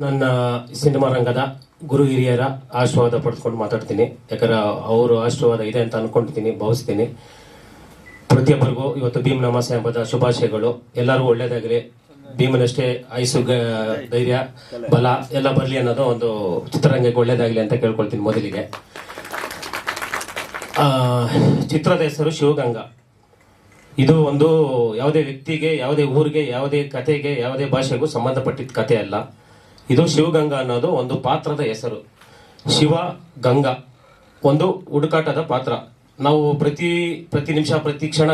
ನನ್ನ ಸಿನಿಮಾ ರಂಗದ ಗುರು ಹಿರಿಯರ ಆಶೀರ್ವಾದ ಪಡೆದುಕೊಂಡು ಮಾತಾಡ್ತೀನಿ. ಯಾಕಂದ್ರೆ ಅವರು ಆಶೀರ್ವಾದ ಇದೆ ಅಂತ ಅನ್ಕೊಂಡಿದ್ದೀನಿ, ಭಾವಿಸ್ತೀನಿ. ಪ್ರತಿಯೊಬ್ಬರಿಗೂ ಇವತ್ತು ಭೀಮ್ ನಮಾಸ ಎಂಬುದ ಶುಭಾಶಯಗಳು. ಎಲ್ಲರಿಗೂ ಒಳ್ಳೇದಾಗಲಿ. ಭೀಮನಷ್ಟೇ ಆಯುಸು ಗ- ಧೈರ್ಯ, ಬಲ ಎಲ್ಲ ಬರಲಿ ಅನ್ನೋದು ಒಂದು ಚಿತ್ರರಂಗಕ್ಕೆ ಒಳ್ಳೇದಾಗಲಿ ಅಂತ ಕೇಳ್ಕೊಳ್ತೀನಿ ಮೊದಲಿಗೆ. ಚಿತ್ರದ ಹೆಸರು ಶಿವಗಂಗಾ. ಇದು ಒಂದು ಯಾವುದೇ ವ್ಯಕ್ತಿಗೆ, ಯಾವುದೇ ಊರಿಗೆ, ಯಾವುದೇ ಕತೆಗೆ ಯಾವುದೇ ಭಾಷೆಗೂ ಸಂಬಂಧಪಟ್ಟಿದ್ದ ಕಥೆ ಅಲ್ಲ. ಇದು ಶಿವಗಂಗಾ ಅನ್ನೋದು ಒಂದು ಪಾತ್ರದ ಹೆಸರು. ಶಿವ ಗಂಗಾ. ಒಂದು ಹುಡುಕಾಟದ ಪಾತ್ರ. ನಾವು ಪ್ರತಿ ಪ್ರತಿ ನಿಮಿಷ, ಪ್ರತಿ ಕ್ಷಣ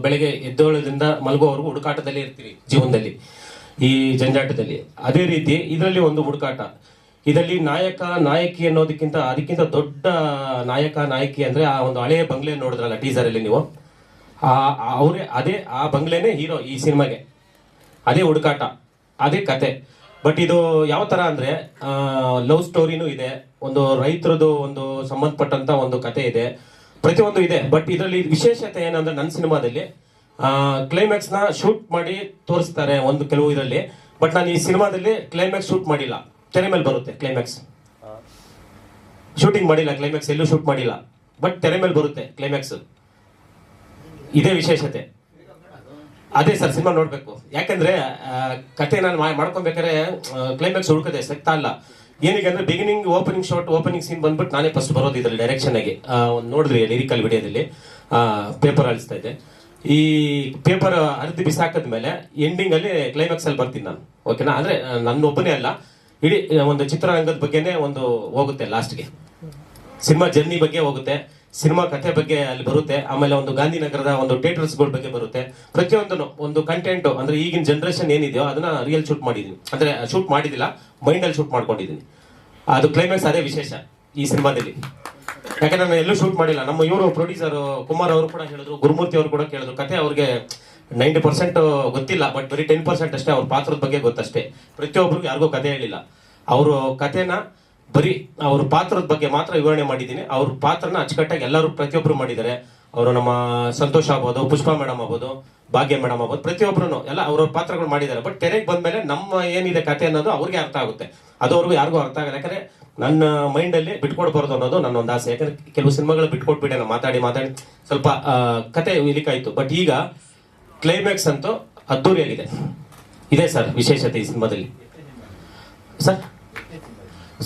ಬೆಳಗ್ಗೆ ಎದ್ದೇಳೋದ್ರಿಂದ ಮಲಗುವವರೆಗೂ ಹುಡುಕಾಟದಲ್ಲಿ ಇರ್ತೀವಿ ಜೀವನದಲ್ಲಿ, ಈ ಜಂಜಾಟದಲ್ಲಿ. ಅದೇ ರೀತಿ ಇದರಲ್ಲಿ ಒಂದು ಹುಡುಕಾಟ. ಇದರಲ್ಲಿ ನಾಯಕ, ನಾಯಕಿ ಅನ್ನೋದಕ್ಕಿಂತ, ಅದಕ್ಕಿಂತ ದೊಡ್ಡ ನಾಯಕ, ನಾಯಕಿ ಅಂದ್ರೆ ಆ ಒಂದು ಹಳೆಯ ಬಂಗ್ಲೆ ನೋಡಿದ್ರಲ್ಲ ಟೀಸರ್ ಅಲ್ಲಿ ನೀವು? ಆ, ಅವರೇ, ಅದೇ ಆ ಬಂಗ್ಲೆನೇ ಹೀರೋ ಈ ಸಿನಿಮಾಗೆ. ಅದೇ ಹುಡುಕಾಟ. ಅದೇ ಕತೆ. ಬಟ್ ಇದು ಯಾವ ತರ ಅಂದ್ರೆ ಲವ್ ಸ್ಟೋರಿನೂ ಇದೆ, ಒಂದು ರೈತರದು ಒಂದು ಸಂಬಂಧಪಟ್ಟಂತ ಒಂದು ಕತೆ ಇದೆ, ಪ್ರತಿಯೊಂದು ಇದೆ. ಬಟ್ ಇದರಲ್ಲಿ ವಿಶೇಷತೆ ಏನಂದ್ರೆ ನನ್ನ ಸಿನಿಮಾದಲ್ಲಿ ಕ್ಲೈಮ್ಯಾಕ್ಸ್ನ ಶೂಟ್ ಮಾಡಿ ತೋರಿಸ್ತಾರೆ ಒಂದು ಕೆಲವು ಇದರಲ್ಲಿ. ಬಟ್ ನಾನು ಈ ಸಿನಿಮಾದಲ್ಲಿ ಕ್ಲೈಮ್ಯಾಕ್ಸ್ ಶೂಟ್ ಮಾಡಿಲ್ಲ. ತೆರೆ ಮೇಲೆ ಬರುತ್ತೆ ಕ್ಲೈಮ್ಯಾಕ್ಸ್ ಶೂಟಿಂಗ್ ಮಾಡಿಲ್ಲ ಕ್ಲೈಮ್ಯಾಕ್ಸ್ ಎಲ್ಲೂ ಶೂಟ್ ಮಾಡಿಲ್ಲ. ಬಟ್ ತೆರೆ ಮೇಲೆ ಬರುತ್ತೆ ಕ್ಲೈಮ್ಯಾಕ್ಸ್ ಇದೇ ವಿಶೇಷತೆ. ಅದೇ ಸರ್, ಸಿನಿಮಾ ನೋಡ್ಬೇಕು. ಯಾಕಂದ್ರೆ ಕತೆ ನಾನು ಮಾಡ್ಕೊಬೇಕಾದ್ರೆ ಕ್ಲೈಮ್ಯಾಕ್ಸ್ ಹುಡುಕದೆ ಸಿಗ್ತಾ ಇಲ್ಲ. ಏನಿಗೆ ಅಂದ್ರೆ beginning opening shot opening scene ಬಂದ್ಬಿಟ್ಟು ನಾನೇ ಫಸ್ಟ್ ಬರೋದು ಇದರಲ್ಲಿ ಡೈರೆಕ್ಷನ್ ಆಗಿ. ನೋಡಿದ್ರಿ ಲಿರಿಕಲ್ ವಿಡಿಯೋದಲ್ಲಿ. ಪೇಪರ್ ಅಳಿಸ್ತಾ ಇದೆ ಈ ಪೇಪರ್ ಅರ್ಧಿ ಬಿಸಾಕದ್ಮೇಲೆ ಎಂಡಿಂಗ್ ಅಲ್ಲಿ ಕ್ಲೈಮ್ಯಾಕ್ಸ್ ಅಲ್ಲಿ ಬರ್ತೀನಿ ನಾನು. ಓಕೆನಾ ಅಂದ್ರೆ ನನ್ನ ಒಬ್ಬನೇ ಅಲ್ಲ. ಇಡೀ ಒಂದು ಚಿತ್ರರಂಗದ ಬಗ್ಗೆನೇ ಒಂದು ಹೋಗುತ್ತೆ ಲಾಸ್ಟ್ಗೆ ಸಿನಿಮಾ ಜರ್ನಿ ಬಗ್ಗೆ ಹೋಗುತ್ತೆ. ಸಿನಿಮಾ ಕಥೆ ಬಗ್ಗೆ ಅಲ್ಲಿ ಬರುತ್ತೆ, ಆಮೇಲೆ ಒಂದು ಗಾಂಧಿನಗರದ ಒಂದು ಥಿಯೇಟರ್ಸ್ಗಳ ಬಗ್ಗೆ ಬರುತ್ತೆ. ಪ್ರತಿಯೊಂದನ್ನು, ಒಂದು ಕಂಟೆಂಟ್ ಅಂದ್ರೆ ಈಗಿನ ಜನರೇಷನ್ ಏನಿದೆಯೋ ಅದನ್ನ ರಿಯಲ್ ಶೂಟ್ ಮಾಡಿದೀನಿ ಅಂದ್ರೆ ಶೂಟ್ ಮಾಡಿದಿಲ್ಲ ಮೈಂಡ್ ಅಲ್ಲಿ ಶೂಟ್ ಮಾಡ್ಕೊಂಡಿದ್ದೀನಿ ಅದು ಕ್ಲೈಮ್ಯಾಕ್ಸ್ ಅದೇ ವಿಶೇಷ ಈ ಸಿನಿಮಾದಲ್ಲಿ. ಯಾಕಂದ್ರೆ ನಾನು ಎಲ್ಲೂ ಶೂಟ್ ಮಾಡಿಲ್ಲ. ನಮ್ಮ ಇವರು ಪ್ರೊಡ್ಯೂಸರ್ ಕುಮಾರ್ ಅವರು ಕೂಡ ಹೇಳಿದ್ರು, ಗುರುಮೂರ್ತಿ ಅವರು ಕೂಡ ಕೇಳಿದ್ರು. ಕತೆ ಅವ್ರಿಗೆ ನೈಂಟಿ ಪರ್ಸೆಂಟ್ ಗೊತ್ತಿಲ್ಲ ಬಟ್ ಬರೀ ಟೆನ್ ಪರ್ಸೆಂಟ್ ಅಷ್ಟೇ ಅವ್ರ ಪಾತ್ರದ ಬಗ್ಗೆ ಗೊತ್ತಷ್ಟೇ. ಪ್ರತಿಯೊಬ್ಬರಿಗೂ ಯಾರಿಗೂ ಕತೆ ಹೇಳಿಲ್ಲ. ಅವರು ಕತೆನ ಬರೀ ಅವ್ರ ಪಾತ್ರದ ಬಗ್ಗೆ ಮಾತ್ರ ವಿವರಣೆ ಮಾಡಿದ್ದೀನಿ. ಅವ್ರ ಪಾತ್ರನ ಅಚ್ಚುಕಟ್ಟಾಗಿ ಎಲ್ಲರೂ ಪ್ರತಿಯೊಬ್ಬರು ಮಾಡಿದ್ದಾರೆ. ಅವರು ನಮ್ಮ ಸಂತೋಷ್ ಆಗ್ಬೋದು, ಪುಷ್ಪ ಮೇಡಮ್ ಆಗ್ಬೋದು, ಭಾಗ್ಯ ಮೇಡಮ್ ಆಗ್ಬೋದು ಪ್ರತಿಯೊಬ್ಬರು ಎಲ್ಲ ಅವ್ರವ್ರ ಪಾತ್ರಗಳು ಮಾಡಿದ್ದಾರೆ. ಬಟ್ ತೆರೆಗೆ ಬಂದಮೇಲೆ ನಮ್ಮ ಏನಿದೆ ಕತೆ ಅನ್ನೋದು ಅವ್ರಿಗೆ ಅರ್ಥ ಆಗುತ್ತೆ. ಅದು ಅವ್ರಿಗೂ ಯಾರಿಗೂ ಅರ್ಥ ಆಗಲ್ಲ. ಯಾಕಂದ್ರೆ ನನ್ನ ಮೈಂಡ್ ಅಲ್ಲಿ ಬಿಟ್ಕೊಡ್ಬಾರ್ದು ಅನ್ನೋದು ನನ್ನ ಒಂದು ಆಸೆ. ಯಾಕಂದ್ರೆ ಕೆಲವು ಸಿನಿಮಾಗಳು ಬಿಟ್ಕೊಟ್ಬಿಟ್ಟೆ ನಾನು ಮಾತಾಡಿ ಮಾತಾಡಿ ಸ್ವಲ್ಪ ಕತೆ ಇಲಿಕಾಯ್ತು ಬಟ್ ಈಗ ಕ್ಲೈಮ್ಯಾಕ್ಸ್ ಅಂತೂ ಅದ್ದೂರಿಯಾಗಿದೆ. ಇದೆ ಸರ್ ವಿಶೇಷತೆ ಈ ಸಿನಿಮಾದಲ್ಲಿ. ಸರ್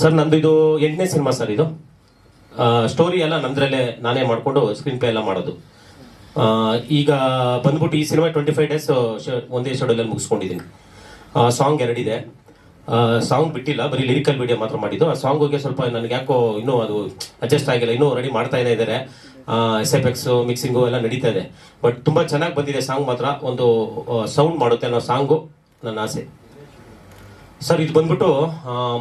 ಸರ್, ನಂದು ಇದು ಎಂಟನೇ ಸಿನಿಮಾ ಸರ್ ಇದು. ಸ್ಟೋರಿ ಎಲ್ಲ ನಂದ್ರಲ್ಲೇ ನಾನೇ ಮಾಡಿಕೊಂಡು ಸ್ಕ್ರೀನ್ ಪ್ಲೇ ಎಲ್ಲ ಮಾಡೋದು. ಈಗ ಬಂದ್ಬಿಟ್ಟು ಈ ಸಿನಿಮಾ ಟ್ವೆಂಟಿ ಫೈವ್ ಡೇಸ್ ಒಂದೇ ಶೆಡ್ಯೂಲಲ್ಲಿ ಮುಗಿಸ್ಕೊಂಡಿದ್ದೀನಿ ಸಾಂಗ್ ಎರಡಿದೆ. ಸಾಂಗ್ ಬಿಟ್ಟಿಲ್ಲ, ಬರೀ ಲಿರಿಕಲ್ ವಿಡಿಯೋ ಮಾತ್ರ ಮಾಡಿದ್ದು. ಆ ಸಾಂಗ್ಗೆ ಸ್ವಲ್ಪ ನನಗೆ ಯಾಕೋ ಇನ್ನೂ ಅದು ಅಡ್ಜಸ್ಟ್ ಆಗಿಲ್ಲ, ಇನ್ನೂ ರೆಡಿ ಮಾಡ್ತಾ ಇದ್ದಾರೆ ಎಸ್ ಎಫ್ ಎಕ್ಸ್ ಮಿಕ್ಸಿಂಗು ಎಲ್ಲ ನಡೀತಾ ಇದೆ. ಬಟ್ ತುಂಬಾ ಚೆನ್ನಾಗಿ ಬಂದಿದೆ ಸಾಂಗ್ ಮಾತ್ರ. ಒಂದು ಸೌಂಡ್ ಮಾಡುತ್ತೆ ಅನ್ನೋ ಸಾಂಗು ನನ್ನ ಆಸೆ. ಸರ್, ಇದು ಬಂದ್ಬಿಟ್ಟು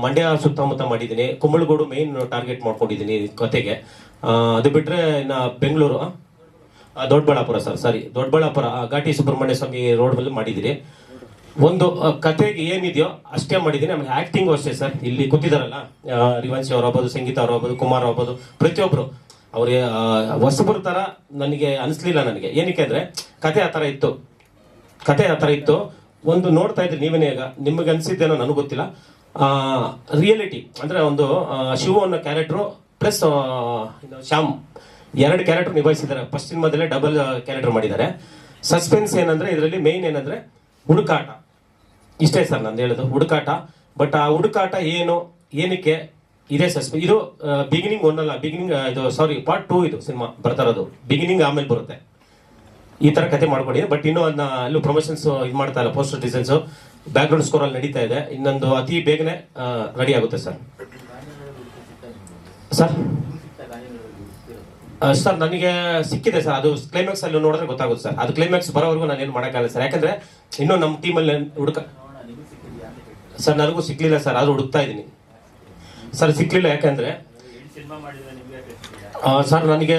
ಮಂಡ್ಯ ಸುತ್ತಮುತ್ತ ಮಾಡಿದ್ದೀನಿ. ಕುಂಬಳಗೋಡು ಮೇನ್ ಟಾರ್ಗೆಟ್ ಮಾಡ್ಕೊಂಡಿದ್ದೀನಿ ಕತೆಗೆ. ಅದು ಬಿಟ್ಟರೆ ಇನ್ನು ಬೆಂಗಳೂರು ದೊಡ್ಡಬಳ್ಳಾಪುರ ಸರ್ ಸರಿ ದೊಡ್ಡಬಳ್ಳಾಪುರ ಘಾಟಿ ಸುಬ್ರಹ್ಮಣ್ಯ ಸ್ವಾಮಿ ರೋಡ್ ಮೇಲೆ ಮಾಡಿದ್ದೀನಿ. ಒಂದು ಕತೆಗೆ ಏನಿದೆಯೋ ಅಷ್ಟೇ ಮಾಡಿದ್ದೀನಿ. ಆಮೇಲೆ ಆ್ಯಕ್ಟಿಂಗು ಅಷ್ಟೇ ಸರ್. ಇಲ್ಲಿ ಕೂತಿದ್ದಾರಲ್ಲ ರಿವಂಶಿ ಅವ್ರು ಆಗ್ಬೋದು, ಸಂಗೀತ ಅವ್ರು ಆಗ್ಬೋದು, ಕುಮಾರ್ ಆಗ್ಬೋದು ಪ್ರತಿಯೊಬ್ಬರು ಅವ್ರಿಗೆ ಹೊಸಬ್ರ ಥರ ನನಗೆ ಅನಿಸ್ಲಿಲ್ಲ ನನಗೆ. ಏನಕ್ಕೆ ಅಂದರೆ, ಕತೆ ಆ ಥರ ಇತ್ತು. ಕತೆ ಆ ಥರ ಇತ್ತು. ಒಂದು ನೋಡ್ತಾ ಇದ್ರಿ ನೀವೇನೇ ಈಗ? ನಿಮಗೆ ಅನ್ಸಿದ್ದೇನೋ ನನಗೆ ಗೊತ್ತಿಲ್ಲ. ರಿಯಾಲಿಟಿ ಅಂದ್ರೆ ಒಂದು ಶಿವ ಅನ್ನೋ ಕ್ಯಾರೆಕ್ಟ್ರು ಪ್ಲಸ್ ಶ್ಯಾಮ್ ಎರಡು ಕ್ಯಾರೆಕ್ಟರ್ ನಿಭಾಯಿಸಿದ್ದಾರೆ. ಫಸ್ಟ್ ಸಿನಿಮಾದಲ್ಲೇ ಡಬಲ್ ಕ್ಯಾರೆಕ್ಟರ್ ಮಾಡಿದ್ದಾರೆ. ಸಸ್ಪೆನ್ಸ್ ಏನಂದ್ರೆ ಇದರಲ್ಲಿ ಮೇನ್ ಏನಂದ್ರೆ ಹುಡುಕಾಟ. ಇಷ್ಟೇ ಸರ್ ನಂದು ಹೇಳೋದು, ಹುಡುಕಾಟ. ಬಟ್ ಆ ಹುಡುಕಾಟ ಏನು, ಏನಕ್ಕೆ ಇದೇ ಸಸ್ಪೆನ್ಸ್ ಇದು ಬಿಗಿನಿಂಗ್ ಒಂದಲ್ಲ ಬಿಗಿನಿಂಗ್ ಇದು ಸಾರಿ ಪಾರ್ಟ್ ಟೂ ಇದು ಸಿನಿಮಾ ಬರ್ತಾ ಇರೋದು. ಬಿಗಿನಿಂಗ್ ಆಮೇಲೆ ಬರುತ್ತೆ. ಈ ತರ ಕತೆ ಮಾಡ್ಕೊಡಿ ಬಟ್ ಇನ್ನೂ ಅದನ್ನ ಅಲ್ಲೂ ಪ್ರಮೋಷನ್ಸ್ ಇದು ಮಾಡ್ತಾ ಇಲ್ಲ poster designs background score ಅಲ್ಲಿ ನಡೀತಾ ಇದೆ. ಇನ್ನೊಂದು ಅತಿ ಬೇಗನೆ ರೆಡಿ ಆಗುತ್ತೆ ಸರ್ ಸರ್ ಸರ್ ನನಗೆ ಸಿಕ್ಕಿದೆ ಸರ್ ಅದು ಕ್ಲೈಮ್ಯಾಕ್ಸ್ ಅಲ್ಲಿ ನೋಡಿದ್ರೆ ಗೊತ್ತಾಗುತ್ತೆ ಸರ್ ಅದು ಕ್ಲೈಮ್ಯಾಕ್ಸ್ ಬರೋವರೆಗೂ ನಾನು ಏನು ಮಾಡೋಕ್ಕಾಗಲ್ಲ ಸರ್ ಯಾಕಂದ್ರೆ ಇನ್ನೂ ನಮ್ಮ ಟೀಮಲ್ಲಿ ಹುಡುಕ ಸರ್ ನನಗೂ ಸಿಕ್ಲಿಲ್ಲ ಸರ್ ಆದ್ರೂ ಹುಡುಕ್ತಾ ಇದ್ದೀನಿ. ಸರ್ ಸಿಕ್ಲಿಲ್ಲ ಯಾಕಂದ್ರೆ ಸರ್ ನನಗೆ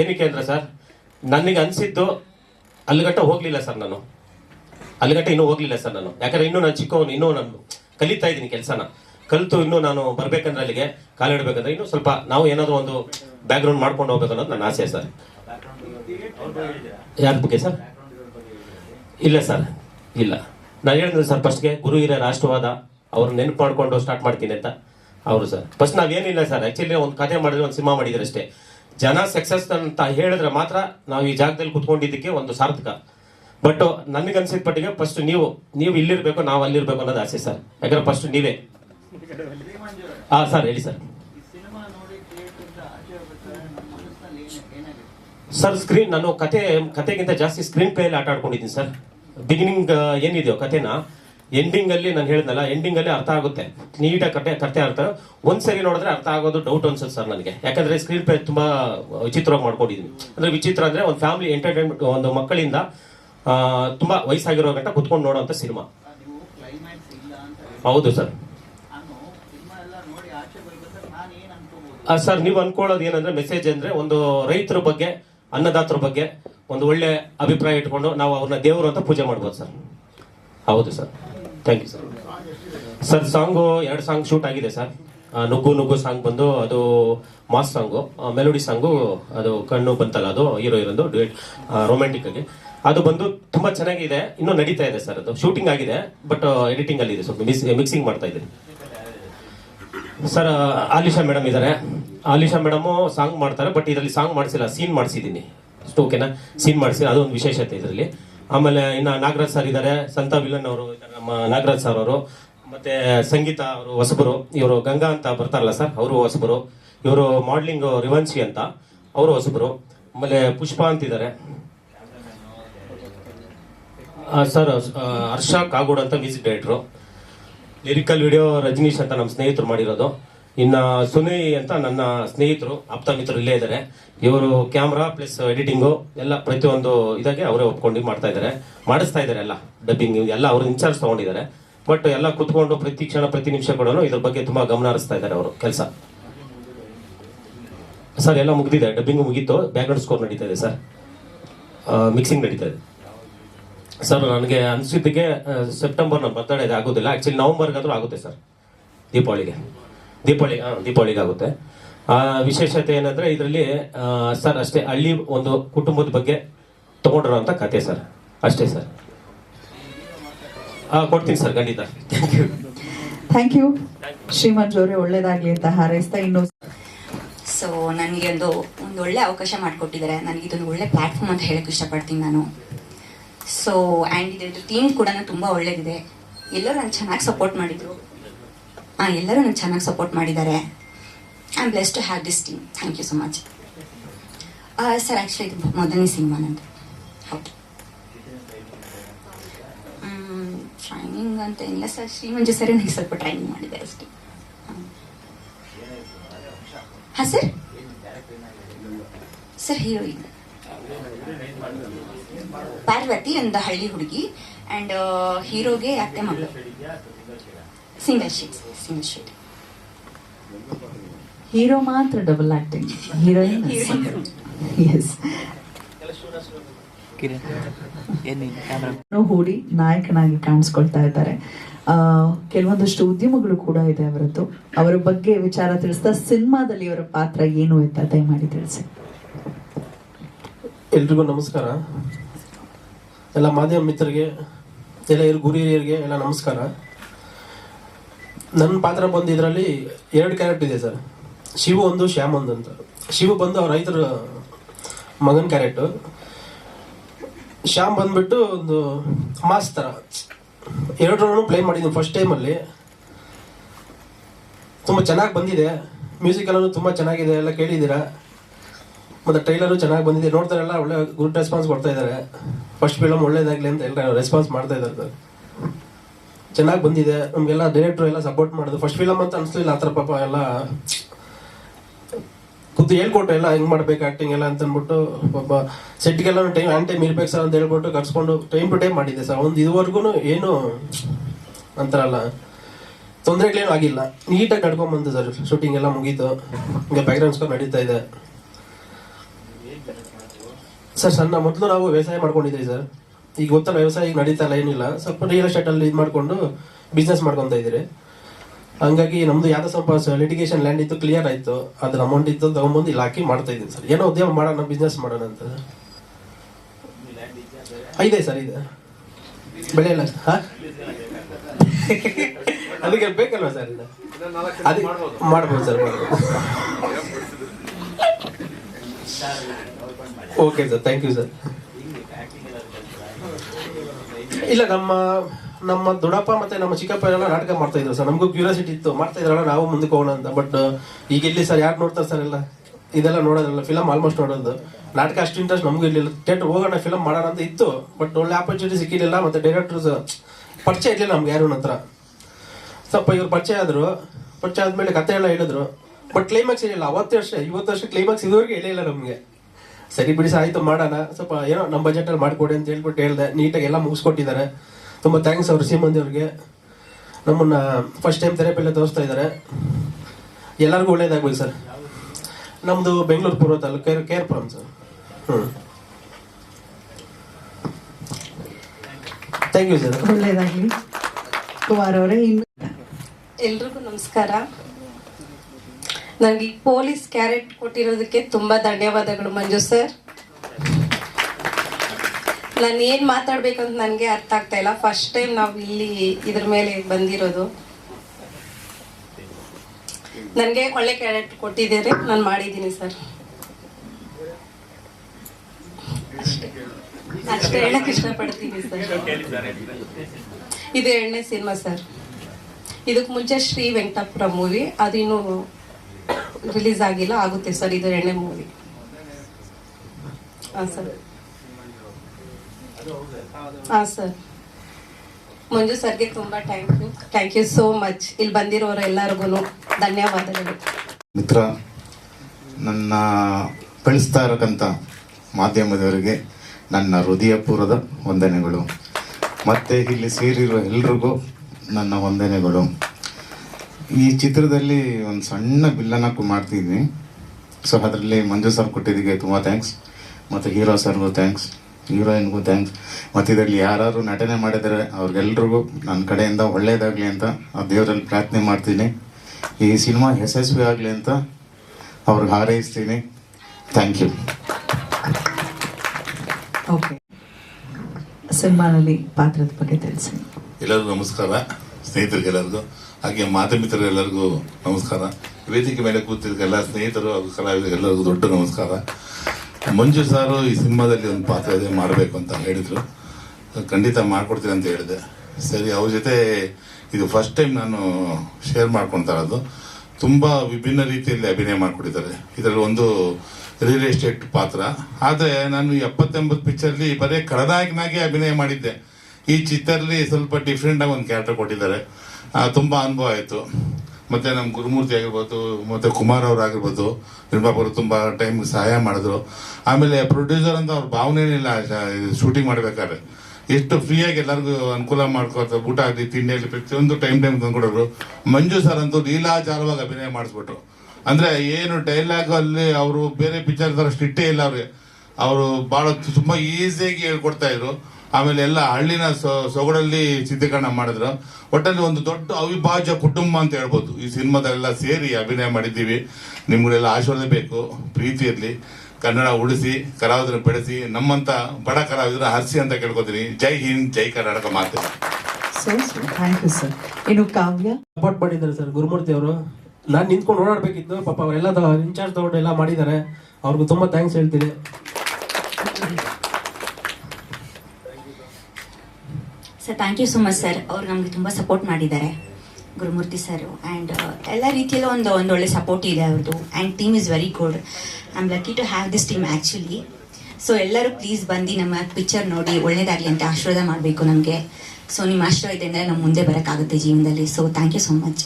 ಏನಕ್ಕೆ ಅಂದ್ರೆ ಸರ್ ನನಗೆ ಅನಿಸಿದ್ದು ಅಲ್ಲಿಗಟ್ಟ ಹೋಗ್ಲಿಲ್ಲ ಸರ್ ನಾನು. ಅಲ್ಲಿಗಟ್ಟ ಇನ್ನೂ ಹೋಗ್ಲಿಲ್ಲ ಸರ್ ನಾನು. ಯಾಕಂದ್ರೆ ಇನ್ನೂ ನಾನು ಚಿಕ್ಕವನು, ಇನ್ನೂ ನಾನು ಕಲಿತಾ ಇದ್ದೀನಿ ಕೆಲಸನ. ಕಲಿತು ಇನ್ನೂ ನಾನು ಬರ್ಬೇಕಂದ್ರೆ ಅಲ್ಲಿಗೆ ಕಾಲಿಡಬೇಕಂದ್ರೆ ಇನ್ನೂ ಸ್ವಲ್ಪ ನಾವು ಏನಾದರೂ ಒಂದು ಬ್ಯಾಕ್ ಗ್ರೌಂಡ್ ಮಾಡ್ಕೊಂಡು ಹೋಗ್ಬೇಕು ಅನ್ನೋದು ನನ್ನ ಆಸೆ ಸರ್. ಯಾರ ಬಗ್ಗೆ ಸರ್? ಇಲ್ಲ ಸರ್, ಇಲ್ಲ. ನಾನು ಹೇಳಿದ್ರೆ ಸರ್ ಫಸ್ಟ್ಗೆ ಗುರು ಹಿರಿಯ ರಾಷ್ಟ್ರವಾದ ಅವ್ರು ನೆನಪು ಮಾಡ್ಕೊಂಡು ಸ್ಟಾರ್ಟ್ ಮಾಡ್ತೀನಿ ಅಂತ. ಅವರು ಸರ್. ಫಸ್ಟ್ ನಾವೇನಿಲ್ಲ ಸರ್. ಆ್ಯಕ್ಚುಲಿ ಒಂದು ಕತೆ ಮಾಡಿದ್ರೆ ಒಂದು ಸಿನಿಮಾ ಮಾಡಿದ್ರೆ ಅಷ್ಟೇ. ಜನ ಸಕ್ಸಸ್ ಅಂತ ಹೇಳಿದ್ರೆ ಮಾತ್ರ ನಾವು ಈ ಜಾಗದಲ್ಲಿ ಕುತ್ಕೊಂಡಿದ್ದಕ್ಕೆ ಒಂದು ಸಾರ್ಥಕ. ಬಟ್ ನನಗೆ ಅನ್ಸಿದ ಪಟ್ಟಿಗೆ ಫಸ್ಟ್ ನೀವು ನೀವು ಇಲ್ಲಿರ್ಬೇಕು, ನಾವು ಅಲ್ಲಿರ್ಬೇಕು ಅನ್ನೋದು ಆಸೆ ಸರ್ ಯಾಕಂದ್ರೆ ಫಸ್ಟ್ ನೀವೇ. ಹಾ ಸರ್ ಹೇಳಿ ಸರ್ ಸರ್ ಸ್ಕ್ರೀನ್ ನಾನು ಕತೆ, ಕತೆಗಿಂತ ಜಾಸ್ತಿ ಸ್ಕ್ರೀನ್ ಪ್ಲೇಯಲ್ಲಿ ಆಟ ಆಡ್ಕೊಂಡಿದ್ದೀನಿ ಸರ್ ಬಿಗಿನಿಂಗ್ ಏನಿದೆಯೋ ಕತೆನ? ಎಂಡಿಂಗ್ ಅಲ್ಲಿ ನಾನು ಹೇಳಿದ್ನಲ್ಲ ಎಂಡಿಂಗ್ ಅಲ್ಲಿ ಅರ್ಥ ಆಗುತ್ತೆ. ನೀಟಾಗಿ ಕತೆ ಕತೆ ಅರ್ಥ ಒಂದ್ಸರಿ ನೋಡಿದ್ರೆ ಅರ್ಥ ಆಗೋದು ಡೌಟ್ ಅನ್ಸುತ್ತೆ ಸರ್ ನನಗೆ. ಯಾಕಂದ್ರೆ ಸ್ಕ್ರೀನ್ ಪ್ಲೇ ತುಂಬಾ ವಿಚಿತ್ರವಾಗಿ ಮಾಡ್ಕೊಂಡಿದ್ದೀನಿ ಅಂದ್ರೆ ವಿಚಿತ್ರ ಅಂದ್ರೆ ಒಂದು ಫ್ಯಾಮಿಲಿ ಎಂಟರ್ಟೈನ್ಮೆಂಟ್ ಒಂದು ಮಕ್ಕಳಿಂದ ತುಂಬಾ ವಯಸ್ಸಾಗಿರೋ ಗಂಟ ಕುತ್ಕೊಂಡು ನೋಡೋಂಥ ಸಿನಿಮಾ ಹೌದು ಸರ್ ಸರ್ ನೀವು ಅನ್ಕೊಳ್ಳೋದು ಏನಂದ್ರೆ ಮೆಸೇಜ್ ಅಂದ್ರೆ ಒಂದು ರೈತರ ಬಗ್ಗೆ, ಅನ್ನದಾತರ ಬಗ್ಗೆ ಒಂದು ಒಳ್ಳೆ ಅಭಿಪ್ರಾಯ ಇಟ್ಕೊಂಡು ನಾವು ಅವ್ರನ್ನ ದೇವರು ಅಂತ ಪೂಜೆ ಮಾಡ್ಬೋದು ಸರ್ ಹೌದು sir thank you sir sir song ಎರಡು ಸಾಂಗ್ ಶೂಟ್ ಆಗಿದೆ ಸರ್ ನುಗ್ಗು ನುಗ್ಗು ಸಾಂಗ್ ಬಂದು ಅದು ಮಾಸ್ ಸಾಂಗು ಮೆಲೋಡಿ ಸಾಂಗು ಅದು ಕಣ್ಣು ಬಂತಲ್ಲ, ಅದು ಹೀರೋ ಇರೋದು ಡ್ಯೂಯೇಟ್ ರೊಮ್ಯಾಂಟಿಕ್ ಆಗಿ. ಅದು ಬಂದು ತುಂಬಾ ಚೆನ್ನಾಗಿದೆ, ಇನ್ನೂ ನಡೀತಾ ಇದೆ ಸರ್ ಅದು ಶೂಟಿಂಗ್ ಆಗಿದೆ ಬಟ್ ಎಡಿಟಿಂಗ್ ಅಲ್ಲಿ ಇದೆ, ಸ್ವಲ್ಪ ಮಿಕ್ಸಿಂಗ್ ಮಾಡ್ತಾ ಇದ್ದೀನಿ. ಸರ್ ಆಲಿಶಾ ಮೇಡಮ್ ಇದ್ದಾರೆ ಆಲಿಶಾ ಮೇಡಮು ಸಾಂಗ್ ಮಾಡ್ತಾರೆ ಬಟ್ ಇದರಲ್ಲಿ ಸಾಂಗ್ ಮಾಡಿಸಿಲ್ಲ ಸೀನ್ ಮಾಡಿಸಿದ್ದೀನಿ. ಓಕೆನಾ ಸೀನ್ ಮಾಡಿಸಿ, ಅದೊಂದು ವಿಶೇಷತೆ ಇದರಲ್ಲಿ. ಆಮೇಲೆ ಇನ್ನು ನಾಗರಾಜ್ ಸರ್ ಇದ್ದಾರೆ ಸಂತ ವಿಲನ್ ಅವರು ನಮ್ಮ ನಾಗರಾಜ್ ಸರ್ ಅವರು. ಮತ್ತೆ ಸಂಗೀತ ಅವರು, ಹೊಸಬರು. ಇವರು ಗಂಗಾ ಅಂತ ಬರ್ತಾರಲ್ಲ ಸರ್ ಅವರು ಹೊಸಬರು. ಇವರು ಮಾಡ್ಲಿಂಗ್ ರಿವಂಶಿ ಅಂತ, ಅವರು ಹೊಸಬರು. ಆಮೇಲೆ ಪುಷ್ಪ ಅಂತಿದ್ದಾರೆ ಸರ್ ಹರ್ಷ ಕಾಗೋಡ್ ಅಂತ music director lyrical video Rajanish ಅಂತ ನಮ್ಮ ಸ್ನೇಹಿತರು ಮಾಡಿರೋದು. ಇನ್ನ ಸುನಿ ಅಂತ ನನ್ನ ಸ್ನೇಹಿತರು ಆಪ್ತ ಮಿತ್ರರು ಇಲ್ಲೇ ಇದ್ದಾರೆ. ಇವರು ಕ್ಯಾಮ್ರಾ ಪ್ಲಸ್ ಎಡಿಟಿಂಗು ಎಲ್ಲ ಪ್ರತಿಯೊಂದು ಇದಾಗೆ ಅವರೇ ಒಪ್ಕೊಂಡು ಮಾಡ್ತಾ ಇದ್ದಾರೆ. ಮಾಡಿಸ್ತಾ ಇದ್ದಾರೆ ಎಲ್ಲ ಡಬ್ಬಿಂಗ್ ಎಲ್ಲ ಅವರು ಇನ್ಚಾರ್ಜ್ ತಗೊಂಡಿದ್ದಾರೆ. ಬಟ್ ಎಲ್ಲ ಕುತ್ಕೊಂಡು ಪ್ರತಿ ಕ್ಷಣ, ಪ್ರತಿ ನಿಮಿಷ ಕೂಡ ಇದ್ರ ಬಗ್ಗೆ ತುಂಬಾ ಗಮನ ಹರಿಸ್ತಾ ಇದ್ದಾರೆ ಅವರು, ಕೆಲಸ. ಸರ್ ಎಲ್ಲ ಮುಗಿದಿದೆ. ಡಬ್ಬಿಂಗ್ ಮುಗೀತು. ಬ್ಯಾಕ್ಗ್ರೌಂಡ್ ಸ್ಕೋರ್ ನಡೀತಾ ಇದೆ ಸರ್ ಮಿಕ್ಸಿಂಗ್ ನಡೀತಾ ಇದೆ. ಸರ್ ನನಗೆ ಅನಿಸಿದ್ದಕ್ಕೆ ಸೆಪ್ಟೆಂಬರ್ ನಮ್ಮ ಬರ್ತಡೇ ಆಗೋದಿಲ್ಲ. ಆ್ಯಕ್ಚುಲಿ ನವಂಬರ್ಗಾದರೂ ಆಗುತ್ತೆ ಸರ್ ದೀಪಾವಳಿಗೆ. ದೀಪಾವಳಿ ಹಾಂ ದೀಪಾವಳಿಗೆ ಆಗುತ್ತೆ. ಆ, ವಿಶೇಷತೆ ಏನಂದ್ರೆ ಇದರಲ್ಲಿ ಸರ್ ಅಷ್ಟೇ ಹಳ್ಳಿ ಒಂದು ಕುಟುಂಬದ ಬಗ್ಗೆ ತಗೊಂಡಿರೋಂಥ ಕತೆ ಸರ್. ಅಷ್ಟೇ ಸರ್. ಹಾಂ ಕೊಡ್ತೀನಿ ಸರ್ ಖಂಡಿತ. Thank you thank you Shrimanth ಅವರೇ ಒಳ್ಳೇದಾಗ್ಲಿ ಅಂತ ಹಾರೈಸ್ತಾ ಇನ್ನು ಸೊ ನನಗೆ ಒಂದು ಒಂದು ಒಳ್ಳೆ ಅವಕಾಶ ಮಾಡಿಕೊಟ್ಟಿದ್ದಾರೆ. ನನಗೆ ಇದೊಂದು ಒಳ್ಳೆ ಪ್ಲ್ಯಾಟ್ಫಾರ್ಮ್ ಅಂತ ಹೇಳಕ್ಕೆ ಇಷ್ಟಪಡ್ತೀನಿ ನಾನು. ಸೊ ಆ್ಯಂಡ್ ಇದ್ರದ್ದು ಟೀಮ್ ಕೂಡ ತುಂಬ ಒಳ್ಳೇದಿದೆ. ಎಲ್ಲರೂ ನಾನು ಚೆನ್ನಾಗಿ ಸಪೋರ್ಟ್ ಮಾಡಿದರು. ಎಲ್ಲರೂ ನನಗೆ ಚೆನ್ನಾಗಿ ಸಪೋರ್ಟ್ ಮಾಡಿದ್ದಾರೆ. I am bless to have this team thank you so much sir actually ಇದು ಮೊದಲನೇ ಸಿನಿಮಾ ನಂದು. ಹೌದು. ಟ್ರೈನಿಂಗ್ ಅಂತ ಇಲ್ಲ ಸರ್ ಶ್ರೀಮಂಜು ಸರ್ ನನಗೆ ಸ್ವಲ್ಪ ಟ್ರೈನಿಂಗ್ ಮಾಡಿದ್ದಾರೆ ಅಷ್ಟೇ. ಹಾಂ ಸರ್ ಸರ್ ಹೀರೋಯಿನ್ ಪಾರ್ವತಿ ಒಂದು ಹಳ್ಳಿ ಹುಡುಗಿ ಆ್ಯಂಡ್ ಹೀರೋಗೆ ಅತ್ತೆ ಮಗಳು. Single sheet single sheet hero ಮಾತ್ರ double acting heroine yes Kiran ಏನು ಕ್ಯಾಮ್ರಾ ಹೂಡಿ ನಾಯಕನಾಗಿ ಕಾಣಿಸ್ಕೊಳ್ತಾ ಇದ್ದಾರೆ. ಆ, ಕೆಲವೊಂದಷ್ಟು ಉದ್ಯಮಗಳು ಕೂಡ ಇದೆ ಅವರದ್ದು. ಅವರ ಬಗ್ಗೆ ವಿಚಾರ ತಿಳಿಸ್ತಾ ಸಿನಿಮಾದಲ್ಲಿ ಅವರ ಪಾತ್ರ ಏನು ಅಂತ ದಯಮಾಡಿ ತಿಳಿಸಿ. ಎಲ್ರಿಗೂ ನಮಸ್ಕಾರ. ಎಲ್ಲ ಮಾಧ್ಯಮ ಮಿತ್ರರಿಗೆ ಎಲ್ಲ ಗುರು ಹಿರಿಯರಿಗೆ ಎಲ್ಲ ನಮಸ್ಕಾರ. ನನ್ನ ಪಾತ್ರ ಬಂದು ಇದರಲ್ಲಿ ಎರಡು ಕ್ಯಾರೆಕ್ಟ್ ಇದೆ ಸರ್. ಶಿವು ಒಂದು, ಶ್ಯಾಮ್ ಒಂದು ಅಂತ. ಶಿವು ಬಂದು ಅವ್ರ ರೈತರ ಮಗನ ಕ್ಯಾರೆಕ್ಟು ಶ್ಯಾಮ್ ಬಂದ್ಬಿಟ್ಟು ಒಂದು ಮಾಸ್ ಥರ ಎರಡರೂ ಪ್ಲೇ ಮಾಡಿದ್ದೀನಿ ಫಸ್ಟ್ ಟೈಮಲ್ಲಿ ತುಂಬ ಚೆನ್ನಾಗಿ ಬಂದಿದೆ. ಮ್ಯೂಸಿಕ್ ಎಲ್ಲನೂ ತುಂಬ ಚೆನ್ನಾಗಿದೆ, ಎಲ್ಲ ಕೇಳಿದ್ದೀರಾ? ಮತ್ತು ಟ್ರೈಲರು ಚೆನ್ನಾಗಿ ಬಂದಿದೆ. ನೋಡ್ತಾರೆಲ್ಲ, ಒಳ್ಳೆ ಗುಡ್ ರೆಸ್ಪಾನ್ಸ್ ಕೊಡ್ತಾ ಇದ್ದಾರೆ ಫಸ್ಟ್ ಫಿಲಮ್ ಒಳ್ಳೇದಾಗಲಿ ಅಂತ ಎಲ್ಲ ರೆಸ್ಪಾನ್ಸ್ ಮಾಡ್ತಾ ಇದ್ದಾರೆ ಸರ್. ಚೆನ್ನಾಗಿ ಬಂದಿದೆ. ನಮಗೆಲ್ಲ ಡೈರೆಕ್ಟರ್ ಎಲ್ಲ ಸಪೋರ್ಟ್ ಮಾಡೋದು ಫಸ್ಟ್ ಫಿಲಮ್ ಅಂತ ಅನಿಸ್ಲಿಲ್ಲ, ಆ ಥರ ಪಾಪ ಎಲ್ಲ ಕೂತು ಹೇಳ್ಕೊಟ್ಟು ಎಲ್ಲ, ಹೆಂಗ್ ಮಾಡ್ಬೇಕು ಆಕ್ಟಿಂಗ್ ಎಲ್ಲ ಅಂತ ಅಂದ್ಬಿಟ್ಟು ಪಾಪ ಸೆಟ್ಗೆಲ್ಲ ಟೈಮ್ ಆನ್ ಟೈಮ್ ಇರ್ಬೇಕು ಸರ್ ಅಂತ ಹೇಳ್ಬಿಟ್ಟು ಕರ್ಸ್ಕೊಂಡು ಟೈಮ್ ಟು ಟೈಮ್ ಮಾಡಿದ್ದೆ ಸರ್ ಒಂದು ಇದುವರೆಗೂ ಏನು ಅಂತಾರಲ್ಲ ತೊಂದರೆಗಳೇನು ಆಗಿಲ್ಲ. ನೀಟಾಗಿ ನಡ್ಕೊಂಬಂತು ಸರ್ ಶೂಟಿಂಗ್ ಎಲ್ಲ ಮುಗೀತು. ಈಗ ಬ್ಯಾಕ್ಗ್ರೌಂಡ್ ಸ್ಕೋರ್ ನಡೀತಾ ಇದೆ. ಸರ್ ಸಣ್ಣ, ಮೊದಲು ನಾವು ವ್ಯವಸಾಯ ಮಾಡ್ಕೊಂಡಿದ್ದೀವಿ ಸರ್ ಈಗ ಗೊತ್ತಲ್ಲ ವ್ಯವಸಾಯ ಈಗ ನಡೀತಾ ಇಲ್ಲ, ಏನಿಲ್ಲ. ಸ್ವಲ್ಪ ರಿಯಲ್ ಎಸ್ಟೇಟ್ ಅಲ್ಲಿ ಇದು ಮಾಡ್ಕೊಂಡು ಬಿಸ್ನೆಸ್ ಮಾಡ್ಕೊಂತ ಇದ್ದೀರಿ. ಹಂಗಾಗಿ ನಮ್ದು ಯಾವ್ದೋ ಸ್ವಲ್ಪ ಲಿಟಿಗೇಷನ್ ಲ್ಯಾಂಡ್ ಇತ್ತು ಕ್ಲಿಯರ್ ಆಯ್ತು. ಅದ್ರ ಅಮೌಂಟ್ ಇತ್ತು, ತಗೊಂಬಂದು ಇಲ್ಲಿ ಹಾಕಿ ಮಾಡ್ತಾ ಇದ್ದೀನಿ ಸರ್. ಏನೋ ಉದ್ಯಮ ಮಾಡೋಣ ಬಿಸ್ನೆಸ್ ಮಾಡೋಣ ಅಂತ. ಇದೆ ಸರ್, ಇದೆ. ಬೆಳೆ ಇಲ್ಲ. ಅದಕ್ಕೆ ಬೇಕಲ್ವಾ ಸರ್? ಅದಕ್ಕೆ ಮಾಡ್ಬೋದು sir okay sir thank you sir. ಇಲ್ಲ, ನಮ್ಮ ನಮ್ಮ ದೊಡ್ಡಪ್ಪ ಮತ್ತೆ ನಮ್ಮ ಚಿಕ್ಕಪ್ಪ ಎಲ್ಲ ನಾಟಕ ಮಾಡ್ತಾ ಇದ್ರು ಸರ್. ನಮಗೂ ಕ್ಯೂರಿಯಾಸಿಟಿ ಇತ್ತು. ಮಾಡ್ತಾ ಇದ್ರಲ್ಲ ನಾವು ಮುಂದಕ್ಕೆ ಹೋಗೋಣ ಅಂತ. ಬಟ್ ಈಗ ಎಲ್ಲಿ ಸರ್, ಯಾರು ನೋಡ್ತಾರೆ ಸರ್ ಎಲ್ಲ? ಇದೆಲ್ಲ ನೋಡೋದಿಲ್ಲ ಫಿಲಮ್ ಆಲ್ಮೋಸ್ಟ್ ನೋಡೋದು. ನಾಟಕ ಅಷ್ಟು ಇಂಟ್ರೆಸ್ಟ್ ನಮಗೂ ಇರಲಿಲ್ಲ. ಥಿಯೇಟರ್ ಹೋಗೋಣ ಫಿಲಮ್ ಮಾಡೋಣ ಅಂತ ಇತ್ತು. ಬಟ್ ಒಳ್ಳೆ ಆಪರ್ಚುನಿಟಿ ಸಿಕ್ಕಿರಲಿಲ್ಲ. ಮತ್ತೆ ಡೈರೆಕ್ಟರ್ಸ್ ಪರಿಚಯ ಇರಲಿಲ್ಲ ನಮ್ಗೆ ಯಾರು ಹತ್ರ. ಸ್ವಲ್ಪ ಇವ್ರು ಪರಿಚಯ ಆದರು. ಪರಿಚಯ ಆದ್ಮೇಲೆ ಕತೆ ಎಲ್ಲ ಹೇಳಿದ್ರು. ಬಟ್ ಕ್ಲೈಮ್ಯಾಕ್ಸ್ ಇರಲಿಲ್ಲ ಅವತ್ತು ವರ್ಷ, ಇವತ್ತು ವರ್ಷ ಕ್ಲೈಮ್ಯಾಕ್ಸ್ ಇದುವರೆಗೆ ಹೇಳಿಲ್ಲ ನಮಗೆ. ಸರಿ ಬಿಡಿ ಸರ್ ಆಯ್ತು ಮಾಡೋಣ. ಸ್ವಲ್ಪ ಏನೋ ನಮ್ಮ ಬಜೆಟ್ ಅಲ್ಲಿ ಮಾಡ್ಕೊಡಿ ಅಂತ ಹೇಳ್ಬಿಟ್ಟು ಹೇಳ್ದೆ. ನೀಟಾಗಿ ಎಲ್ಲ ಮುಗಿಸ್ಕೊಟ್ಟಿದ್ದಾರೆ. ತುಂಬಾ ಥ್ಯಾಂಕ್ಸ್ ಅವರು ಸೀಮಂದಿ ಅವ್ರಿಗೆ. ನಮ್ಮನ್ನ ಫಸ್ಟ್ ಟೈಮ್ ಥೆರಪಿ ಎಲ್ಲ ತೋರಿಸ್ತಾ ಇದ್ದಾರೆ. ಎಲ್ಲರಿಗೂ ಒಳ್ಳೇದಾಗ್ಬೇಕು ಸರ್. ನಮ್ದು ಬೆಂಗಳೂರು ಪೂರ್ವ ತಾಲೂಕು ಕೇರ್ ಕೇರ್ಪುರಂ ಸರ್. ಹ್ಞೂ ಥ್ಯಾಂಕ್ ಯು ಸರ್ ಒಳ್ಳೇದಾಗಲಿ. ಕುಮಾರ್ ಅವರೇ ಎಲ್ರಿಗೂ ನಮಸ್ಕಾರ. ನನಗೆ ಪೊಲೀಸ್ ಕ್ಯಾರೆಟ್ ಕೊಟ್ಟಿರೋದಕ್ಕೆ ತುಂಬ ಧನ್ಯವಾದಗಳು ಮಂಜು ಸರ್. ನಾನು ಏನು ಮಾತಾಡ್ಬೇಕಂತ ನನಗೆ ಅರ್ಥ ಆಗ್ತಾ ಇಲ್ಲ. ಫಸ್ಟ್ ಟೈಮ್ ನಾವು ಇಲ್ಲಿ ಇದ್ರ ಮೇಲೆ ಬಂದಿರೋದು. ನನಗೆ ಒಳ್ಳೆ ಕ್ಯಾರೆಟ್ ಕೊಟ್ಟಿದ್ದೀರಿ. ನಾನು ಮಾಡಿದ್ದೀನಿ ಸರ್. ಅಷ್ಟೇ. ಅಷ್ಟೇ ಹೇಳಕ್ ಇಷ್ಟಪಡ್ತೀನಿ ಸರ್. ಇದು ಎರಡನೇ ಸಿನಿಮಾ ಸರ್. ಇದಕ್ಕೆ ಮುಂಚೆ ಶ್ರೀ ವೆಂಕಟಾಪುರ ಮೂವಿ ಅದು ರಿಲೀಸ್ ಆಗಿಲ್ಲ, ಆಗುತ್ತೆ ಸರ್, ಇದು ಎಣ್ಣೆ ಮೂವಿ ಹಾಂ, ಸರ್. ಹಾಂ, ಸರ್. ಮಂಜು ಸರ್ಗೆ ತುಂಬ thank you thank you so much ಇಲ್ಲಿ ಬಂದಿರೋರು ಎಲ್ಲರಿಗೂ ಧನ್ಯವಾದಗಳು. ಮಿತ್ರ, ನನ್ನ ಬೆಳೆಸ್ತಾ ಇರಕ್ಕಂಥ ಮಾಧ್ಯಮದವರಿಗೆ ನನ್ನ ಹೃದಯಪೂರ್ವದ ವಂದನೆಗಳು. ಮತ್ತು ಇಲ್ಲಿ ಸೇರಿರುವ ಎಲ್ರಿಗೂ ನನ್ನ ವಂದನೆಗಳು. ಈ ಚಿತ್ರದಲ್ಲಿ ಒಂದು ಸಣ್ಣ ಬಿಲ್ಲನ್ನು ಮಾಡ್ತಿದ್ದೀನಿ ಸೊ ಅದರಲ್ಲಿ ಮಂಜು ಸರ್ ಕೊಟ್ಟಿದ್ದಕ್ಕೆ ತುಂಬ ಥ್ಯಾಂಕ್ಸ್ ಮತ್ತು ಹೀರೋ ಸರ್ಗೂ ಥ್ಯಾಂಕ್ಸ್ ಹೀರೋಯಿನ್ಗೂ ಥ್ಯಾಂಕ್ಸ್ ಮತ್ತು ಇದರಲ್ಲಿ ಯಾರು ನಟನೆ ಮಾಡಿದರೆ ಅವ್ರಿಗೆಲ್ರಿಗೂ ನನ್ನ ಕಡೆಯಿಂದ ಒಳ್ಳೆಯದಾಗಲಿ ಅಂತ ಆ ದೇವರಲ್ಲಿ ಪ್ರಾರ್ಥನೆ ಮಾಡ್ತೀನಿ. ಈ ಸಿನಿಮಾ ಯಶಸ್ವಿ ಆಗಲಿ ಅಂತ ಅವ್ರಿಗೆ ಹಾರೈಸ್ತೀನಿ. ಥ್ಯಾಂಕ್ ಯು ಓಕೆ ಸಿನಿಮಾನಲ್ಲಿ ಪಾತ್ರದ ಬಗ್ಗೆ ತಿಳಿಸಿ. ಎಲ್ಲರಿಗೂ ನಮಸ್ಕಾರ. ಸ್ನೇಹಿತರಿಗೆಲ್ಲರಿಗೂ. ಹಾಗೆ ಮಾಧ್ಯಮಿತರೆಲ್ಲರಿಗೂ ನಮಸ್ಕಾರ. ವೇದಿಕೆ ಮೇಲೆ ಕೂತಿದ್ದ ಎಲ್ಲ ಸ್ನೇಹಿತರು ಹಾಗೂ ಕಲಾವಿದರಿಗೆಲ್ಲರಿಗೂ ದೊಡ್ಡ ನಮಸ್ಕಾರ. ಮಂಜು ಸಾರು ಈ ಸಿನಿಮಾದಲ್ಲಿ ಒಂದು ಪಾತ್ರ ಇದೆ, ಮಾಡಬೇಕು ಅಂತ ಹೇಳಿದರು. ಖಂಡಿತ ಮಾಡಿಕೊಡ್ತೀನಿ ಅಂತ ಹೇಳಿದೆ. ಸರಿ, ಅವ್ರ ಜೊತೆ ಇದು ಫಸ್ಟ್ ಟೈಮ್ ನಾನು ಶೇರ್ ಮಾಡ್ಕೊಳ್ತಾ ಇರೋದು. ತುಂಬ ವಿಭಿನ್ನ ರೀತಿಯಲ್ಲಿ ಅಭಿನಯ ಮಾಡಿಕೊಟ್ಟಿದ್ದಾರೆ. ಇದರಲ್ಲಿ ಒಂದು ರಿಯಲ್ ಎಸ್ಟೇಟ್ ಪಾತ್ರ. ಆದರೆ ನಾನು ಎಪ್ಪತ್ತೊಂಬತ್ತು ಪಿಕ್ಚರ್ಲಿ ಬರೀ ಖಳನಾಯಕನಾಗಿ ಅಭಿನಯ ಮಾಡಿದ್ದೆ. ಈ ಚಿತ್ರದಲ್ಲಿ ಸ್ವಲ್ಪ ಡಿಫ್ರೆಂಟಾಗಿ ಒಂದು ಕ್ಯಾರೆಕ್ಟರ್ ಕೊಟ್ಟಿದ್ದಾರೆ. ತುಂಬಾ ಅನುಭವ ಆಯಿತು. ಮತ್ತೆ ನಮ್ಮ ಗುರುಮೂರ್ತಿ ಆಗಿರ್ಬೋದು, ಮತ್ತೆ ಕುಮಾರ್ ಅವ್ರು ಆಗಿರ್ಬೋದು ನಿರ್ಮಾಪಕರು ಅವರು ತುಂಬಾ ಟೈಮ್ ಸಹಾಯ ಮಾಡಿದ್ರು. ಆಮೇಲೆ ಪ್ರೊಡ್ಯೂಸರ್ ಅಂತ ಅವ್ರ ಭಾವನೆ ಇಲ್ಲ ಶೂಟಿಂಗ್ ಮಾಡ್ಬೇಕಾದ್ರೆ. ಎಷ್ಟು ಫ್ರೀಯಾಗಿ ಎಲ್ಲರಿಗೂ ಅನುಕೂಲ ಮಾಡ್ಕೊತ ಊಟ ಆಗಲಿ, ತಿಂಡಿ ಆಗಲಿ, ಪ್ರತಿಯೊಂದು ಟೈಮ್ ಟೈಮ್ ತಂದ್ಕೊಡೋರು. ಮಂಜು ಸರ್ ಅಂತೂ ಲೀಲಾಜಾಲವಾಗಿ ಅಭಿನಯ ಮಾಡಿಸ್ಬಿಟ್ರು. ಅಂದ್ರೆ ಏನು ಡೈಲಾಗ್ ಅಲ್ಲಿ ಅವರು ಬೇರೆ ಪಿಕ್ಚರ್ ತರ ಸ್ಟಿಟ್ಟೇ ಇಲ್ಲ ಅವ್ರಿಗೆ. ಅವರು ಬಹಳ ತುಂಬಾ ಈಸಿಯಾಗಿ ಹೇಳ್ಕೊಡ್ತಾ ಇದ್ರು. ಆಮೇಲೆ ಎಲ್ಲ ಹಳ್ಳಿನ ಸೊ- ಸೊಗಡಲ್ಲಿ ಚಿತ್ರೀಕರಣ ಮಾಡಿದ್ರು. ಒಟ್ಟಲ್ಲಿ ಒಂದು ದೊಡ್ಡ ಅವಿಭಾಜ್ಯ ಕುಟುಂಬ ಅಂತ ಹೇಳ್ಬೋದು. ಈ ಸಿನಿಮಾದಲ್ಲೆಲ್ಲ ಸೇರಿ ಅಭಿನಯ ಮಾಡಿದ್ದೀವಿ. ನಿಮ್ಗಳೆಲ್ಲ ಆಶೀರ್ವಾದ ಬೇಕು. ಪ್ರೀತಿ ಇರಲಿ. ಕನ್ನಡ ಉಳಿಸಿ ಕಲಾವಿದರನ್ನ ಬೆಳೆಸಿ ನಮ್ಮಂತ ಬಡ ಕಲಾವಿದರ ಹರಿಸಿ ಅಂತ ಕೇಳ್ಕೊತೀನಿ. ಜೈ ಹಿಂದ್ ಜೈ ಕರ್ನಾಟಕ ಮಾತು. ಸೊ ಥ್ಯಾಂಕ್ ಯು ಸರ್ ಇನ್ನು ಕಾವ್ಯ? ಸಪೋರ್ಟ್ ಮಾಡಿದ್ದಾರೆ ಸರ್ ಗುರುಮೂರ್ತಿ ಅವರು. ನಾನು ನಿಂತ್ಕೊಂಡು ಓಡಾಡ್ಬೇಕಿತ್ತು. ಪಾಪ ಅವರೆಲ್ಲ ಇನ್ಚಾರ್ಜ್ ತಗೊಂಡು ಎಲ್ಲ ಮಾಡಿದ್ದಾರೆ. ಅವ್ರಿಗೂ ತುಂಬಾ ಥ್ಯಾಂಕ್ಸ್ ಹೇಳ್ತೀನಿ. Sir thank you so much sir ಅವ್ರು ನಮಗೆ ತುಂಬ ಸಪೋರ್ಟ್ ಮಾಡಿದ್ದಾರೆ. ಗುರುಮೂರ್ತಿ ಸರ್ ಆ್ಯಂಡ್ ಎಲ್ಲ ರೀತಿಯಲ್ಲೂ ಒಂದು ಒಂದು ಒಳ್ಳೆ ಸಪೋರ್ಟ್ ಇದೆ ಅವ್ರದ್ದು and team is very good I am lucky to have this team actually so ಎಲ್ಲರೂ ಪ್ಲೀಸ್ ಬಂದು ನಮ್ಮ ಪಿಕ್ಚರ್ ನೋಡಿ, ಒಳ್ಳೇದಾಗಲಿ ಅಂತ ಆಶೀರ್ವಾದ ಮಾಡಬೇಕು ನಮಗೆ. ಸೊ ನಿಮ್ಮ ಆಶೀರ್ವಾದ ಅಂದರೆ ನಮ್ಮ ಮುಂದೆ ಬರೋಕ್ಕಾಗುತ್ತೆ ಜೀವನದಲ್ಲಿ. So thank you so much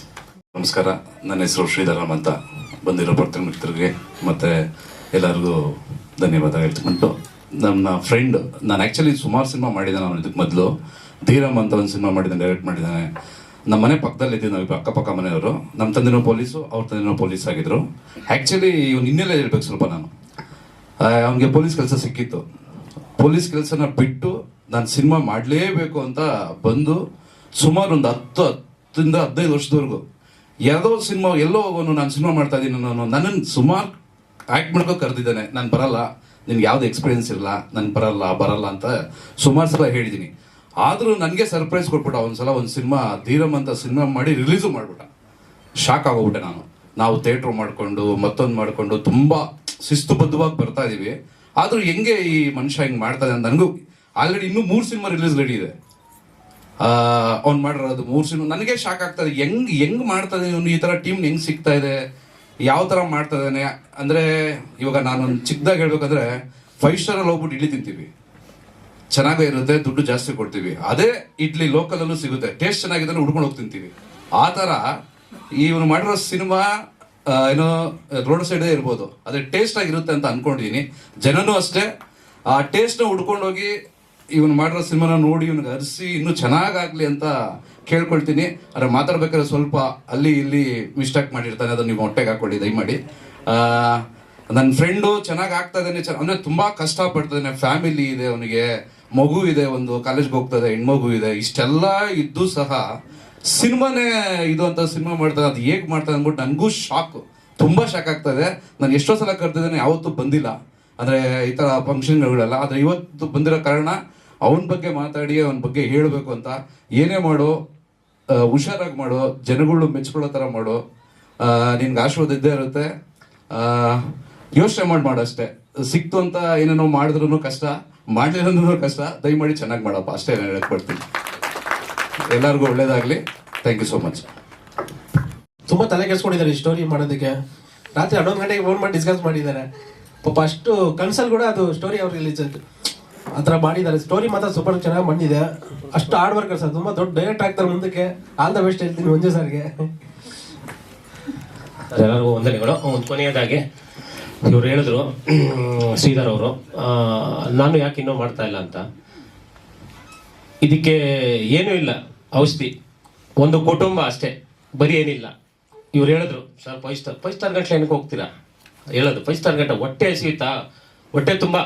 ನಮಸ್ಕಾರ. ನನ್ನ ಹೆಸರು ಶ್ರೀಧರಾಮ್ ಅಂತ ಬಂದಿರೋ ಭಕ್ತ ಮಿತ್ರರಿಗೆ, ಮತ್ತು ಎಲ್ಲರಿಗೂ ಧನ್ಯವಾದ ಹೇಳ್ಕೊಂಡ್ಬಿಟ್ಟು ನನ್ನ ಫ್ರೆಂಡ್ ನಾನು ಆ್ಯಕ್ಚುಲಿ ಸುಮಾರು ಸಿನಿಮಾ ಮಾಡಿದ್ದೆ ನಾನು ಇದಕ್ಕೆ ಮೊದಲು. ಧೀರಮ್ ಅಂತ ಒಂದು ಸಿನಿಮಾ ಮಾಡಿದ್ದಾನೆ ಡೈರೆಕ್ಟ್ ಮಾಡಿದ್ದಾನೆ. ನಮ್ಮ ಮನೆ ಪಕ್ಕದಲ್ಲಿ ಇದ್ದೀವಿ ನಾವು ಅಕ್ಕಪಕ್ಕ ಮನೆಯವರು. ನಮ್ಮ ತಂದೆನೂ ಪೊಲೀಸು, ಅವ್ರ ತಂದೆನೂ ಪೊಲೀಸ್ ಆಗಿದ್ರು. ಆ್ಯಕ್ಚುಲಿ ಇವ್ನು ಇನ್ನೆಲ್ಲ ಹೇಳ್ಬೇಕು ಸ್ವಲ್ಪ ನಾನು. ಅವನಿಗೆ ಪೊಲೀಸ್ ಕೆಲಸ ಸಿಕ್ಕಿತ್ತು. ಪೊಲೀಸ್ ಕೆಲಸನ ಬಿಟ್ಟು ನಾನು ಸಿನಿಮಾ ಮಾಡಲೇಬೇಕು ಅಂತ ಬಂದು ಸುಮಾರು ಒಂದು ಹತ್ತು ಹತ್ತರಿಂದ ಹದಿನೈದು ವರ್ಷದವರೆಗೂ ಯಾವುದೋ ಸಿನಿಮಾ ಎಲ್ಲೋ ಹೋಗೋನು ನಾನು ಸಿನಿಮಾ ಮಾಡ್ತಾ ಇದ್ದೀನಿ ನಾನು ನನ್ನನ್ನು ಸುಮಾರು ಆ್ಯಕ್ಟ್ ಮಾಡ್ಕೋ ಕರೆದಿದ್ದಾನೆ. ನಾನು ಬರಲ್ಲ. ನಿನ್ಗೆ ಯಾವ್ದು ಎಕ್ಸ್ಪೀರಿಯನ್ಸ್ ಇಲ್ಲ. ನಾನು ಬರಲ್ಲ ಬರಲ್ಲ ಅಂತ ಸುಮಾರು ಸಲ ಹೇಳಿದ್ದೀನಿ ಆದರೂ ನನಗೆ ಸರ್ಪ್ರೈಸ್ ಕೊಟ್ಬಿಟ್ಟ. ಒಂದ್ಸಲ ಒಂದು ಸಿನಿಮಾ, ಧೀರಮ್ ಅಂತ ಸಿನಿಮಾ ಮಾಡಿ ರಿಲೀಸು ಮಾಡ್ಬಿಟ್ಟ. ಶಾಕ್ ಆಗೋಗ್ಬಿಟ್ಟೆ ನಾನು. ನಾವು ಥಿಯೇಟ್ರ್ ಮಾಡ್ಕೊಂಡು, ಮತ್ತೊಂದು ಮಾಡ್ಕೊಂಡು ತುಂಬ ಶಿಸ್ತುಬದ್ಧವಾಗಿ ಬರ್ತಾ ಇದೀವಿ. ಆದರೂ ಹೆಂಗೆ ಈ ಮನುಷ್ಯ ಹಿಂಗೆ ಮಾಡ್ತಾನೆ ಅಂತ ನನಗೂ ಆಲ್ರೆಡಿ ಇನ್ನೂ ಮೂರು ಸಿನಿಮಾ ರಿಲೀಸ್ ರೆಡಿ ಇದೆ. ಅವ್ನು ಮಾಡಿರೋದು ಮೂರು ಸಿನಿಮಾ. ನನಗೆ ಶಾಕ್ ಆಗ್ತದೆ ಹೆಂಗ್ ಹೆಂಗ್ ಮಾಡ್ತಾನೆ ಇವನು? ಈ ಥರ ಟೀಮ್ ಹೆಂಗ್ ಸಿಗ್ತಾ ಇದೆ? ಯಾವ ಥರ ಮಾಡ್ತಾ ಇದ್ದಾನೆ? ಅಂದರೆ ಇವಾಗ ನಾನೊಂದು ಚಿಕ್ಕದಾಗಿ ಹೇಳ್ಬೇಕಂದ್ರೆ ಫೈವ್ ಸ್ಟಾರಲ್ಲಿ ಹೋಗ್ಬಿಟ್ಟು ಇಳಿ ತಿಂತೀವಿ. ಚೆನ್ನಾಗೇ ಇರುತ್ತೆ, ದುಡ್ಡು ಜಾಸ್ತಿ ಕೊಡ್ತೀವಿ. ಅದೇ ಇಡ್ಲಿ ಲೋಕಲಲ್ಲೂ ಸಿಗುತ್ತೆ. ಟೇಸ್ಟ್ ಚೆನ್ನಾಗಿದೆ ಹುಡ್ಕೊಂಡು ಹೋಗಿ ತಿಂತೀವಿ. ಆ ಥರ ಇವನು ಮಾಡಿರೋ ಸಿನಿಮಾ ಏನೋ, ರೋಡ್ ಸೈಡೇ ಇರ್ಬೋದು. ಅದೇ ಟೇಸ್ಟ್ ಆಗಿರುತ್ತೆ ಅಂತ ಅನ್ಕೊಂಡಿದ್ದೀನಿ ಜನನೂ ಅಷ್ಟೇ. ಆ ಟೇಸ್ಟ್ನ ಹುಡ್ಕೊಂಡೋಗಿ ಇವನು ಮಾಡಿರೋ ಸಿನಿಮಾನ ನೋಡಿ ಇವನಿಗೆ ಅರಿಸಿ ಇನ್ನೂ ಚೆನ್ನಾಗಾಗ್ಲಿ ಅಂತ ಕೇಳ್ಕೊಳ್ತೀನಿ. ಆದರೆ ಮಾತಾಡ್ಬೇಕಾದ್ರೆ ಸ್ವಲ್ಪ ಅಲ್ಲಿ ಇಲ್ಲಿ ಮಿಸ್ಟೇಕ್ ಮಾಡಿರ್ತಾನೆ. ಅದನ್ನ ನೀವು ಹೊಟ್ಟೆಗೆ ಹಾಕೊಳ್ಳಿ ದಯಮಾಡಿ. ನನ್ನ ಫ್ರೆಂಡು ಚೆನ್ನಾಗಿ ಆಗ್ತಾ ಇದ್ದಾನೆ. ಚೆನ್ನ ಅಂದರೆ ತುಂಬ ಕಷ್ಟಪಡ್ತಾನೆ ಫ್ಯಾಮಿಲಿ ಇದೆ ಅವನಿಗೆ. ಮಗು ಇದೆ ಒಂದು ಕಾಲೇಜ್ಗೆ ಹೋಗ್ತದೆ ಹೆಣ್ಮಗು ಇದೆ ಇಷ್ಟೆಲ್ಲ ಇದ್ದು ಸಹ ಸಿನಿಮಾನೇ ಇದು ಅಂತ ಸಿನಿಮಾ ಮಾಡ್ತಾರೆ, ಅದು ಹೇಗೆ ಮಾಡ್ತಾರೆ ಅಂದ್ಬಿಟ್ಟು ನನಗೂ ಶಾಕ್ ತುಂಬ ಶಾಕ್ ಆಗ್ತದೆ. ನಾನು ಎಷ್ಟೋ ಸಲ ಕರ್ತಿದ್ದೇನೆ ಯಾವತ್ತೂ ಬಂದಿಲ್ಲ. ಅಂದರೆ ಈ ಥರ ಫಂಕ್ಷನ್ಗಳೆಲ್ಲ ಆದರೆ ಇವತ್ತು ಬಂದಿರೋ ಕಾರಣ ಅವನ ಬಗ್ಗೆ ಮಾತಾಡಿ, ಅವನ ಬಗ್ಗೆ ಹೇಳಬೇಕು ಅಂತ. ಏನೇ ಮಾಡು ಹುಷಾರಾಗಿ ಮಾಡು ಜನಗಳು ಮೆಚ್ಕೊಳ್ಳೋ ಥರ ಮಾಡು ನಿನ್ಗೆ ಆಶೀರ್ವಾದ ಇದ್ದೇ ಇರುತ್ತೆ. ಯೋಚನೆ ಮಾಡಿ ಮಾಡು ಅಷ್ಟೇ ಸಿಕ್ತು ಅಂತ ಏನೇನೋ ಮಾಡಿದ್ರು ಕಷ್ಟ. ಮಾಡಲಿಲ್ಲ ಕಷ್ಟ. ದಯಮಾಡಿ ಚೆನ್ನಾಗಿ ಮಾಡಪ್ಪ. ಅಷ್ಟೇ ನಾನು ಹೇಳ್ಕೊಡ್ತೀನಿ ಎಲ್ಲರಿಗೂ ಒಳ್ಳೇದಾಗಲಿ. ಥ್ಯಾಂಕ್ ಯು ಸೋ ಮಚ್ ತುಂಬಾ ತಲೆ ಕೆಡ್ಸ್ಕೊಂಡಿದ್ದಾರೆ ಈ ಸ್ಟೋರಿ ಮಾಡೋದಕ್ಕೆ. ರಾತ್ರಿ ಹನ್ನೊಂದು ಗಂಟೆಗೆ ಫೋನ್ ಮಾಡಿ ಡಿಸ್ಕಸ್ ಮಾಡಿದ್ದಾರೆ. ಪಾಪ ಅಷ್ಟು ಕನ್ಸಲ್ ಕೂಡ ಅದು ಸ್ಟೋರಿ ಅವ್ರು ರಿಲೀಸ್ ಆತರ ಆ ಥರ ಮಾಡಿದ್ದಾರೆ. ಸ್ಟೋರಿ ಮಾತ್ರ ಸೂಪರ್ ಚೆನ್ನಾಗಿ ಬಂದಿದೆ. ಅಷ್ಟು ಹಾರ್ಡ್ ವರ್ಕರ್ ಸರ್ ತುಂಬಾ ದೊಡ್ಡ ಡೈರೆಕ್ಟ್ ಆಗ್ತಾರೆ ಮುಂದಕ್ಕೆ. ಆಲ್ ದ ಬೆಸ್ಟ್ ಹೇಳ್ತೀನಿ ಒಂದೇ ಸರ್ಗೆ ಎಲ್ಲರಿಗೂ ವಂದನೆಗಳು. ಒಂದು ಕೊನೆಯದಾಗಿ ಇವ್ರು ಹೇಳಿದ್ರು ಶ್ರೀಧರ್ ಅವರು ನಾನು ಯಾಕೆ ಇನ್ನೂ ಮಾಡ್ತಾ ಇಲ್ಲ ಅಂತ? ಇದಕ್ಕೆ ಏನೂ ಇಲ್ಲ, ಔಷಧಿ. ಒಂದು ಕುಟುಂಬ ಅಷ್ಟೇ, ಬರೀ ಏನಿಲ್ಲ. ಇವ್ರು ಹೇಳಿದ್ರು, sir five star five star ಗಂಟ್ಲೆ ಏನಕ್ಕೆ ಹೋಗ್ತೀರಾ? ಹೇಳೋದು ಫೈವ್ ಸ್ಟಾರ್ ಗಂಟೆ ಹೊಟ್ಟೆ ಸಿಗುತ್ತಾ ಹೊಟ್ಟೆ ತುಂಬ